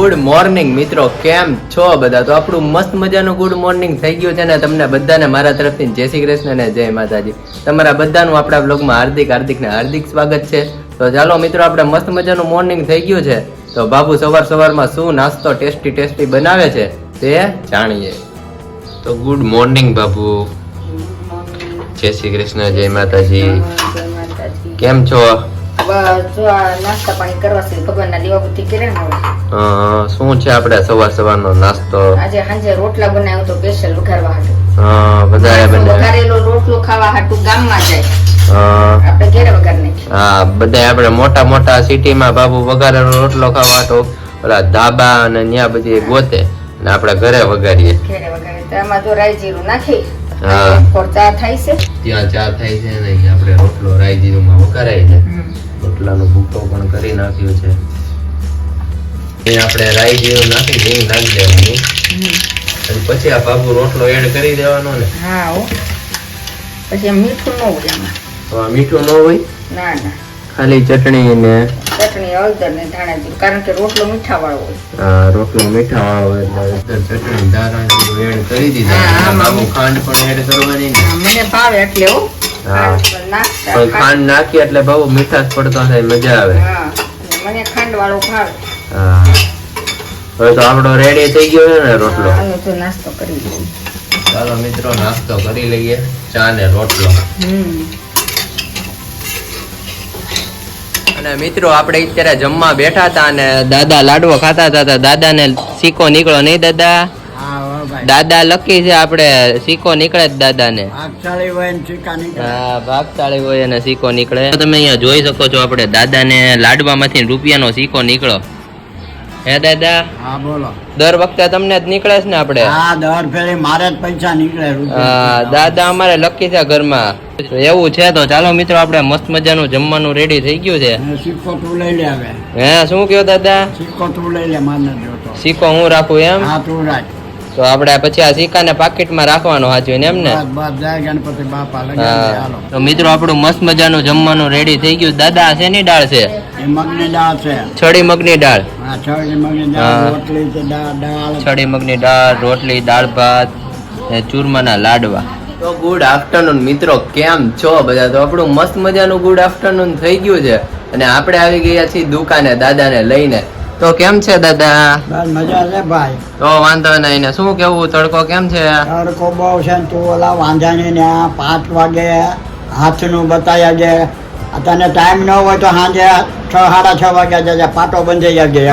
Good morning મિત્રો કેમ છો બધા? તો આપણું મસ્ત મજાનું ગુડ મોર્નિંગ થઈ ગયું છે ને તમને બધાને મારા તરફથી જય શ્રી કૃષ્ણ અને જય માતાજી. તમારા બધાનું આપણા બ્લોગમાં હાર્દિક હાર્દિક ને હાર્દિક સ્વાગત છે. તો ચાલો મિત્રો આપણે મસ્ત મજાનું મોર્નિંગ થઈ ગયું છે. તો બાબુ સવાર સવારમાં શું નાસ્તો ટેસ્ટી ટેસ્ટી બનાવે છે તે જાણીએ. તો ગુડ મોર્નિંગ બાબુ. જય શ્રી કૃષ્ણ જય માતાજી. કેમ છો? જો આ નાસ્તા પાણી કરવા છે. ભગવાનના દીવાબત્તી કર્યા ને શું છે આપણે સવાર સવારનો નાસ્તો? આજે સાંજે રોટલા બનાવ્યો તો સ્પેશિયલ વઘારવા હાટુ. અ, બધાએ બને. વઘારેલો રોટલો ખાવા હાટુ ગામમાં જાય. આપણે ઘેરે વઘાર નાખીએ. હા બધા આપણે મોટા મોટા સિટીમાં બાબુ વઘારેલો રોટલો ખાવા તો ઓલા ધાબા અને ત્યાં બધી ગોતે ને આપણે ઘરે વઘારીએ. ઘેરે વઘારે આમાં જો રાઈ જીરું નાખી હા. ચા થાય છે. ત્યાં ચા થાય છે ને આપણે રોટલો રાઈ જીરુંમાં વઘારાય છે. રોટલાનો ભૂકો પણ કરી નાખ્યો છે. એ આપણે રાઈ જેવું નાખી હિંગ નાખી દેવાની. અને પછી આ બાબુ રોટલો એડ કરી દેવાનો ને. હા ઓ પછી મીઠું ન હોય એમાં. મીઠું ન હોય? ના ના. ખાલી ચટણી ને ચટણી હળદર ને ધાણા જીરું કારણ કે રોટલો મીઠા વાળો હોય. હા રોટલો મીઠા વાળો એટલે ચટણી ધાણા જીરું એડ કરી દીધા. આમાં ખાંડ પણ એડ કરવાની ને. મને ભાવે એટલે હો. હા. ખાંડ પણ ખાંડ નાખી એટલે બહુ મીઠાશ પડતો થાય મજા આવે. હા મને ખાંડ વાળો ભાવે. હા. હવે તો આપણો રેડી થઈ ગયો છે ને રોટલો? તો નાસ્તો કરી લઈએ. ચાલો મિત્રો નાસ્તો કરી લઈએ. ચા ને રોટલો. અને મિત્રો આપણે અત્યારે જમવા બેઠા હતા અને દાદા લાડવો ખાતા હતા દાદા દાદાને સિક્કો નીકળ્યો નહીં દાદા? દાદા લકી છે આપણે સિક્કો નીકળે જ દાદાને. હા ભાગશાળી હોય અને સિક્કો નીકળે. તમે અહીંયા જોઈ શકો છો આપણે દાદાને લાડવામાંથી રૂપિયાનો સિક્કો નીકળો હે દાદા? હા બોલો. દર વખતે તમને જ નીકળે છે ને આપણે? હા દર ફેરી મારે જ પૈસા નીકળે હા, દાદા અમારે લકી છે ઘરમાં. એવું છે તો ચાલો મિત્રો આપણે મસ્ત મજાનું જમવાનું રેડી થઈ ગયું છે. સિક્કો તું લઈ લે હવે. હે શું કયો દાદા? સિક્કો તું લઈ લે માર નથી જોતો સિક્કો હું રાખું એમ? હા તું રાખ. તો આપણે પછી આ સિક્કાને પાકીટમાં રાખવાનો સાચવીને એમ ને? તો મિત્રો આપણું મસ્ત મજાનું જમવાનું રેડી થઈ ગયું. દાદા દાળ છે? ની દાળ છે. છડી મગની દાળ. હા છળી મગની હા. દાળ રોટલી છે દાળ દાળ. છડી મગની દાળ રોટલી દાળ ભાત ને ચૂરમાના લાડવા. તો ગુડ આફ્ટરનૂન મિત્રો કેમ છો બધા? તો આપણું મસ્ત મજાનું ગુડ આફ્ટરનૂન થઈ ગયું છે. અને આપણે આવી ગયા છીએ દુકાને દાદાને લઈને. તો કેમ છે દાદા? મજા છે ભાઈ. તો વાંધો નહીં ને. શું કેવું? તડકો કેમ છે? તડકો બહુ છે ને તું ઓલા વાંધાની ને આ પાંચ વાગે હાથનું બતાયા છે તને ટાઈમ ન હોય તો સાંજે છ સાડા છ વાગ્યા જજે પાટો બંધાઈ છે.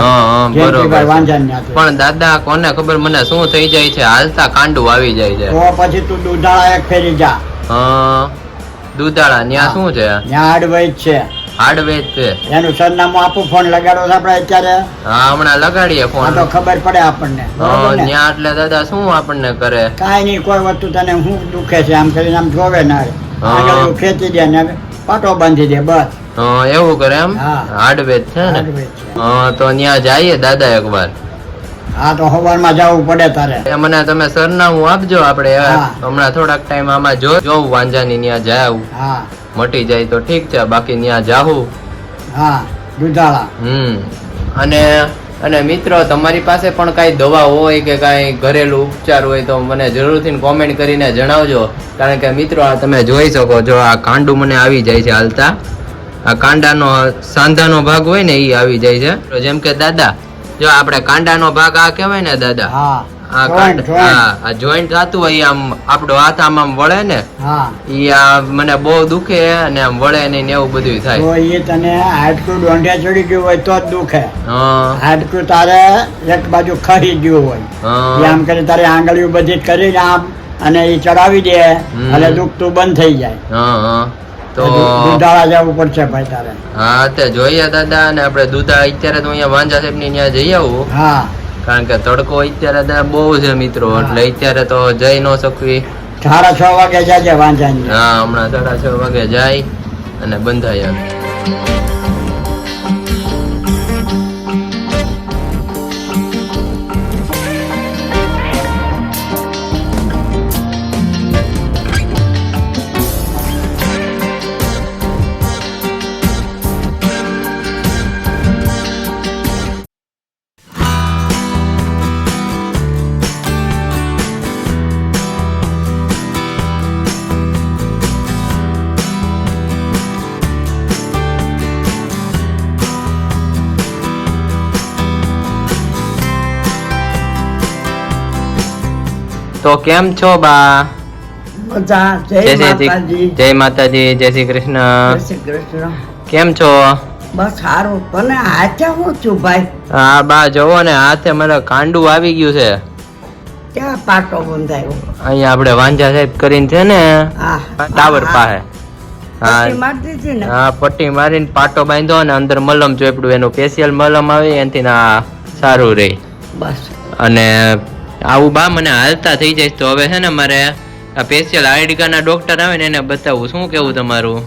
પણ દાદા કોને ખબર? મને શું થઈ જાય છે? હાલતા કાંડું આવી જાય છે. તો પછી તું દુધાળા એક ફેરી જા. દુધાળા ત્યાં શું છે? ત્યાં હાર્ડવેજ છે. હાર્ડવેજ છે એનું સરનામું આપું ફોન લગાડો છે આપણે અત્યારે? હા હમણાં લગાડીએ ફોન. તો ખબર પડે આપણને. ત્યાં એટલે દાદા શું આપણને કરે? કાંઈ નહીં કોઈ વસ્તુ તને શું દુખે છે આમ કરીને આમ જોવે ના રે. ખેંચી દે ને પાટો બાંધી દે બસ. હા, એવું કરે એમ? હાર્ડવેર છે ને? હા તો ત્યાં જઈએ દાદા એકવાર. હા તો સવારમાં જવું પડે તારે. મને તમે સરનામું આપજો આપણે હમણાં થોડાક ટાઈમ આમાં જો જોઉં વાંજાની ત્યાં જાઉં. હા. મટી જાય તો ઠીક છે બાકી ત્યાં જાઉં હા દુધાળા. હમ. અને અને મિત્રો તમારી પાસે પણ કાંઈ દવા હોય કે કાંઈ ઘરેલું ઉપચાર હોય તો મને જરૂરથી કોમેન્ટ કરીને જણાવજો. કારણ કે મિત્રો આ તમે જોઈ શકો છો આ કાંડું મને આવી જાય છે હાલતા. આ કાંડાનો સાંધાનો ભાગ હોય ને એ આવી જાય છે. જેમ કે દાદા જો આપણે કાંડાનો ભાગ આ કહેવાય ને દાદા? હા. આ જોઈન્ટ, કાંડ હા આ જોઈન્ટ થતું હોય આમ આપણો હાથ આમ આમ વળે ને હા. ઈ આ મને બહુ દુખે અને આમ વળે ને એવું બધું થાય. તો એ તને હાડકું દોંઢિયા ચડી ગયું હોય તો જ દુખે. હાડકું તારે એક બાજુ ખરી ગયું હોય. આમ કરી તારે આંગળીઓ બધી કરીને આમ અને એ ચડાવી દે. એટલે દુખતું બંધ થઈ જાય. હા હા. તો દુધાળા જવું પડશે ભાઈ તારે. હા તે જોઈએ દાદા અને આપણે દૂધા અત્યારે તો અહીંયા વાંજા સાહેબની ત્યાં જઈ આવું. હા. કારણ કે તડકો અત્યારે દાદા બહુ છે મિત્રો એટલે અત્યારે તો જઈ ન શકવી. સાડા છ વાગે જાય વાંજા હા હમણાં સાડા છ વાગે જાય અને બંધાઈ આવે તો કેમ છો બા? જય જય માતાજી. જય માતાજી જય શ્રી કૃષ્ણ. જય શ્રી કૃષ્ણ. કેમ છો? બસ સારું. તને હાથે હું છું ભાઈ. હા બા જોવો ને હાથે મને કાંડું આવી ગયું છે. ક્યાં પાટો બંધાયો? અહીંયા આપણે વાંજા સાહેબ કરીને છે ને ટાવર પાસે. હા. પટ્ટી હા મારીને પાટો બાંધો અને અંદર મલમ ચોપડું એનું સ્પેશિયલ મલમ આવે એનાથી ના સારું રહે. બસ. અને આવું બા મને હાલતા થઈ જાય તો હવે છે ને મારે આ સ્પેશિયલ આઈડિકાના ડોક્ટર આવે ને એને બતાવું. શું કેવું તમારું?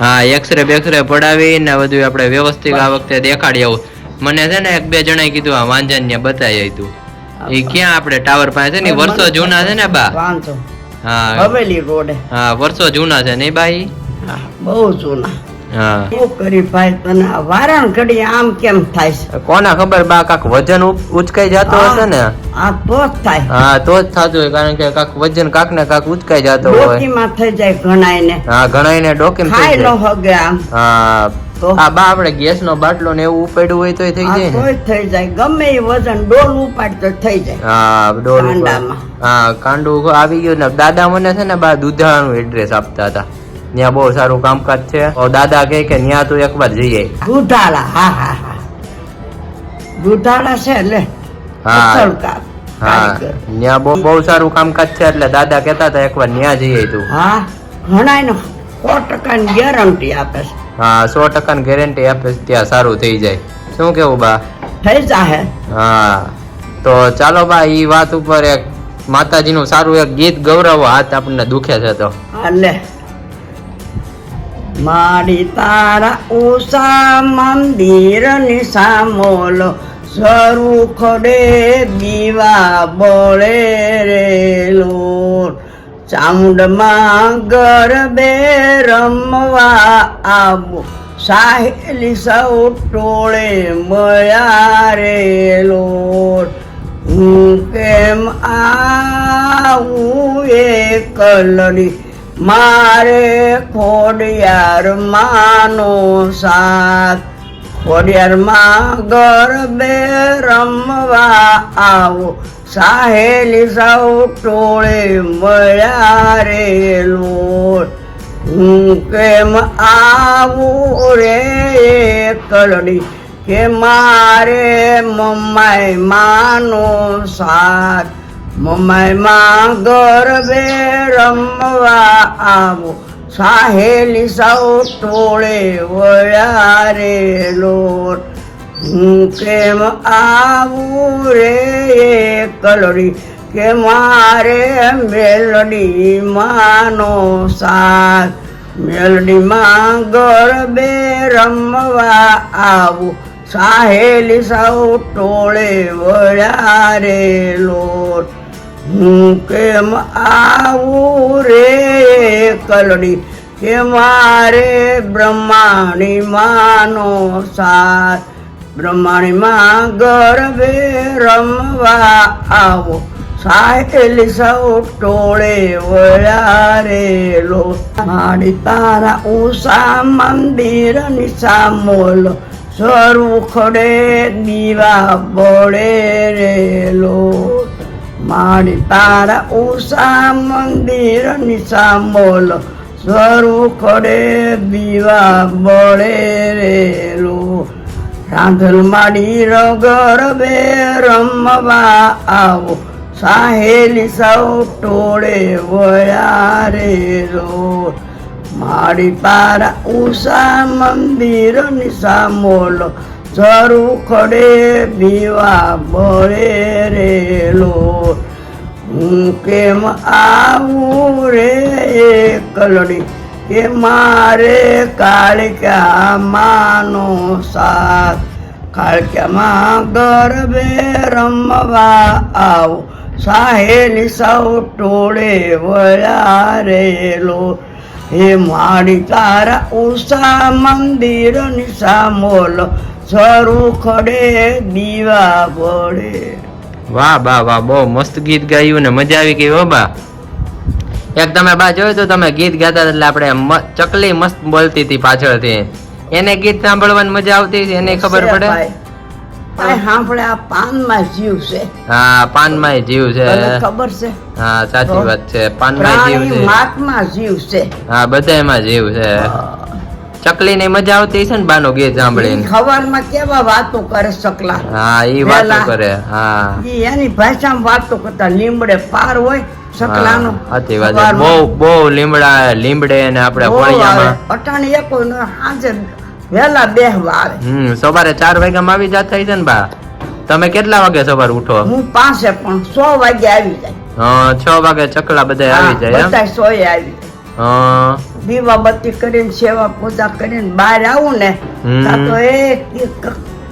હા એક્સરે બેક્સરે પડાવી ને બધું આપણે વ્યવસ્થિત આ વખતે દેખાડી આવું. મને છે ને એક બે જણાએ કીધું આ વાંજન ને બતાવી હતું એ ક્યાં આપણે ટાવર પાસે છે ને વર્ષો જૂના છે ને બા? હા. હવેલી રોડ. હા વર્ષો જૂના છે ને બાઈ બહુ જૂના. કોના ખબર બા કાક વજન ઉચકાઈ જતો હશે ને? આ તો જ થાય. હા તો જ થતું હોય કારણ કે કાક વજન કાક ને કાક ઉચકાઈ જતો હોય. થઈ જાય હા ઘણા ડોકીમ થઈ જાય. હગે આમ. હા તો? બા આપણે ગેસ નો બાટલો ને એવું ઉપાડ્યું હોય તોય થઈ જાય ને? થઈ જાય. ગમે એ વજન ડોલ ઉપાડ તો થઈ જાય. હા ડોલ હા કાંડું આવી ગયું ને દાદા મને છે ને બા દુધાળાનું એડ્રેસ આપતા હતા. ત્યાં બહુ સારું કામકાજ છે. દાદા કહે કે ત્યાં તું એકવાર જઈએ. દુધાળા હા હા હા. દુધાળા છે એટલે હા. હા. ત્યાં બહુ બહુ સારું કામકાજ છે એટલે દાદા કહેતા હતા એકવાર ત્યાં જઈએ તું. હા ઘણા ને સો ટકા ગેરંટી આપે છે. હા સો ટકા ગેરંટી આપે છે ત્યાં સારું થઈ જાય. શું કેવું બા? થઈ જાહે. હા. તો ચાલો બા ઈ વાત ઉપર એક માતાજીનું સારું એક ગીત ગૌરવ હાથ આપણને દુખે છે તો. હા લે. મારી તારા ઉષા મંદિરની સામોલો શરૂ ખડે દીવા બળે રેલો ચામુંડમાં ગરબે રમવા આવો. સાહેલી સૌ ટોળે મળ્યા રેલો હું કેમ આવું એ એકલડી મારે ખોડિયાર માનો સાથ. ખોડિયારમાં ગરબે રમવા આવો. સાહેલી સૌ ટોળે મળ્યા રે લોટ. હું કેમ આવું રે કલડી કે મારે મમ્માય માનો સાથ. મમ્માય ગરબે રમવા આવો. સાહેલી સૌ ટોળે વળ્યા રે લોટ. હું કેમ આવું રે કલડી? કે મારે મેલડી માનો સાથ? મેલડીમાં ગરબે રમવા આવું. સાહેલી સૌ ટોળે વળ્યા રે લોટ. હું કેમ આવું રે કલડી? કે મારે બ્રહ્માણી માનો સાથ બ્રહ્માણીમાં ગરબે રમવા આવો. સાહેલી સૌ ટોળે વળ્યા રેલો મારી તારા ઉષા મંદિર નિશા મોલ. સ્વરૂ ખડે દીવા બોળે રેલો મારી તારા ઉષા મંદિર નિશા મોલ. સ્વરૂ ખડે દીવા બળે રેલો રાંધલ માડી રગર બે રમવા આવો. સાહેલી સૌ ટોળે વયા રેલો મારી પારા ઉષા મંદિર નિશા જરૂ ખડે, બીવા ભરે રેલો હું કેમ આવું રે કલડી? કે મારે કાળક્યા માનો સાથ. કાળક્યામાં ગરબે રમવા આવો. સાહેલી સૌ ટોળે વળ્યા રેલો હે મારી તારા ઉષા મંદિર નિશા મોલ શરૂ ખડે દીવા પડે વાહ બા વાહ બહુ મસ્ત ગીત ગાયું ને મજા આવી ગઈ હો બા. એક તમે બા જોયું તો તમે ગીત ગાતા એટલે આપણે ચકલી મસ્ત બોલતી હતી પાછળથી. એને ગીત સાંભળવાની મજા આવતી હતી એને ખબર પડે? સાંભળે આ પાનમાં જીવ છે. હા પાનમાં જીવ છે. ખબર છે? હા સાચી વાત છે. પાનમાં જીવ છે. જીવ છે. હા બધાયમાં જીવ છે. ચકલી ને મજા આવતી છે ને બાનું ગીત સાંભળીને ખબરમાં કેવા વાતો કરે ચકલા હા ઈ વાતો કરે હા. એની ભાષામાં વાતો કરતા લીમડે પાર હોય સકલાનો સાચી વાત બહુ બહુ લીમડા લીમડે ને આપણે ફળિયામાં. અટાણે એક સાંજે વહેલા બેહવા આવે. હમ સવારે ચાર વાગ્યામાં આવી જાત થઈ ને બા. તમે કેટલા વાગે સવારે ઉઠો? હું પાસે પણ સો વાગે આવી જાય. હા, છ વાગે ચકલા બધા આવી જાય બધા સોય આવી જાય. હા, દીવા બત્તી કરીને સેવા પૂજા કરીને બહાર આવું ને તો એ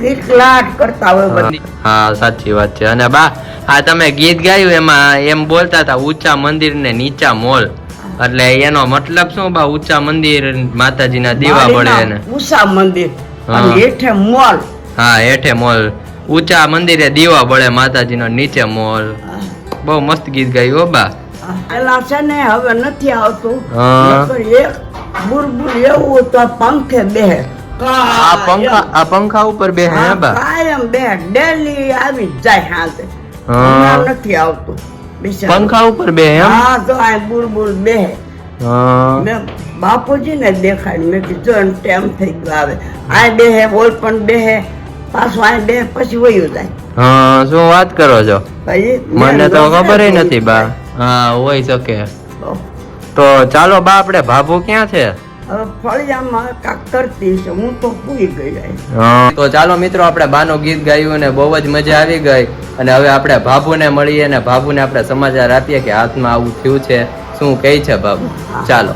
કિકલાટ કરતા હોય બધી. હા સાચી વાત છે. અને બા આ તમે ગીત ગાયું એમાં એમ બોલતા હતા ઊંચા મંદિર ને નીચા મોલ. એટલે એનો મતલબ શું બા ઊંચા મંદિર માતાજીના દીવા બળે ને? ઊંચા મંદિર. અને હેઠે મોલ. હા હેઠે મોલ. ઊંચા મંદિરે દીવા બળે માતાજીનો નીચે મોલ. બહુ મસ્ત ગીત ગાયું હો બા. પેલા છે ને હવે નથી આવતું. એક બુરબુર એવું તો પંખે બેહે આ પંખા આ પંખા ઉપર બે હે બા? કાયમ બેહે ડેલી આવી જાય હાથે. નથી આવતું. પંખા ઉપર બે હા તો આ બુરબુર બેહે મેં બાપુજીને દેખાડ્યું. મેં કીધું ટેમ થઈ ગયો આવે. આ બેહે બોલ પણ બેહે પાછું આ બે પછી વયું જાય. હા શું વાત કરો છો? મને તો ખબર નથી બા. હા હોય શકે. તો? ચાલો બા આપણે ભાભુ ક્યાં છે? હવે ફળિયામાં કાંક કરતી છે હું તો ચાલો મિત્રો આપણે બાનું ગીત ગાયું અને બહુ જ મજા આવી ગઈ. અને હવે આપણે ભાભુને મળીએ અને ભાભુને આપણે સમાચાર આપીએ કે હાથમાં આવું થયું છે. શું કહે છે બાબુ ચાલો.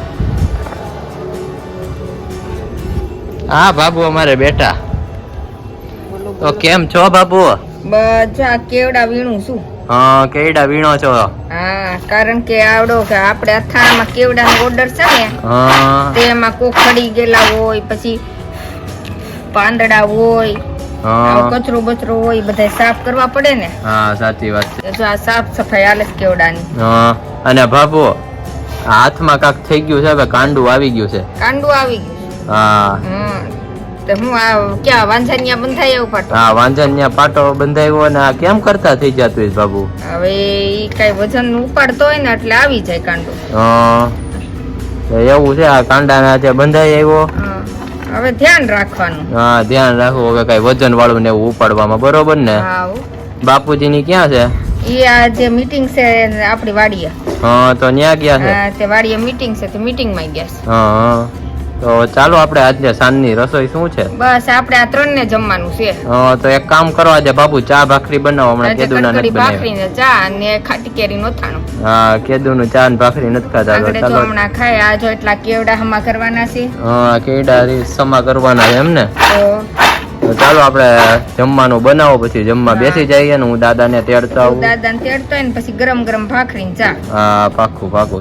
હા બાબુ અમારે બેટા તો કેમ છો બાબુ બધા કેવડા વીણું છું હા કેડા વીણો છો? હા કારણ કે આવડો કે આપણે અથાણામાં કેવડાનો ઓર્ડર છે ને હા. તેમાં કોખડી ગયેલા હોય પછી પાંદડા હોય હા. કચરો બચરો હોય બધા સાફ કરવા પડે ને. હા સાચી વાત છે. જો આ સાફ સફાઈ હાલે કેવડાની. હા અને બાબુ હાથમાં કાક થઈ ગયું છે હવે કાંડું આવી ગયું છે. કાંડું આવી ગયું હા. તો હું આ ક્યાં વાંઝાનિયા બંધાય એવું પાટો હા વાંઝન પાટો બંધાયો આ કેમ કરતા થઈ જતું હોય બાબુ? હવે ઈ કઈ વજન ઉપાડતો હોય ને એટલે આવી જાય કાંડો. હા. એવું છે આ કાંડાના જે બંધાઈ આવ્યો? હવે ધ્યાન રાખવાનું. હા ધ્યાન રાખવું હવે કઈ વજન વાળું ને એવું ઉપાડવામાં બરોબર ને? બાપુજી ની ક્યાં છે? ઈ આ જે મીટિંગ છે આપણી વાડીએ. હા તો ન્યા ગયા છે? તે વાડીએ મીટિંગ છે તે મીટિંગમાં ગયા છે. હા. તો ચાલો આપણે આજે સાંજની રસોઈ શું છે? બસ આપણે આ ત્રણ ને જમવાનું છે. તો એક કામ કરવા આજે બાપુ ચા ભાખરી બનાવો હમણાં કેદુ ના નથી ભાખરી ને ચા અને ખાટી કેરી નોથાણું હા કેદુનું ચા ને ભાખરી નથી ખાતા તો ચાલો. હમણાં ખાય આ જો એટલા કેવડા હમા કરવાના છે. હા કેવડા રી સમા કરવાના છે એમ ને તો ચાલો આપણે જમવાનું બનાવો પછી જમવા બેસી જઈએ ને હું દાદાને તેડતા આવું. દાદા ને તેડતો ને પછી ગરમ ગરમ ભાખરી ચા. હા પાકું પાકું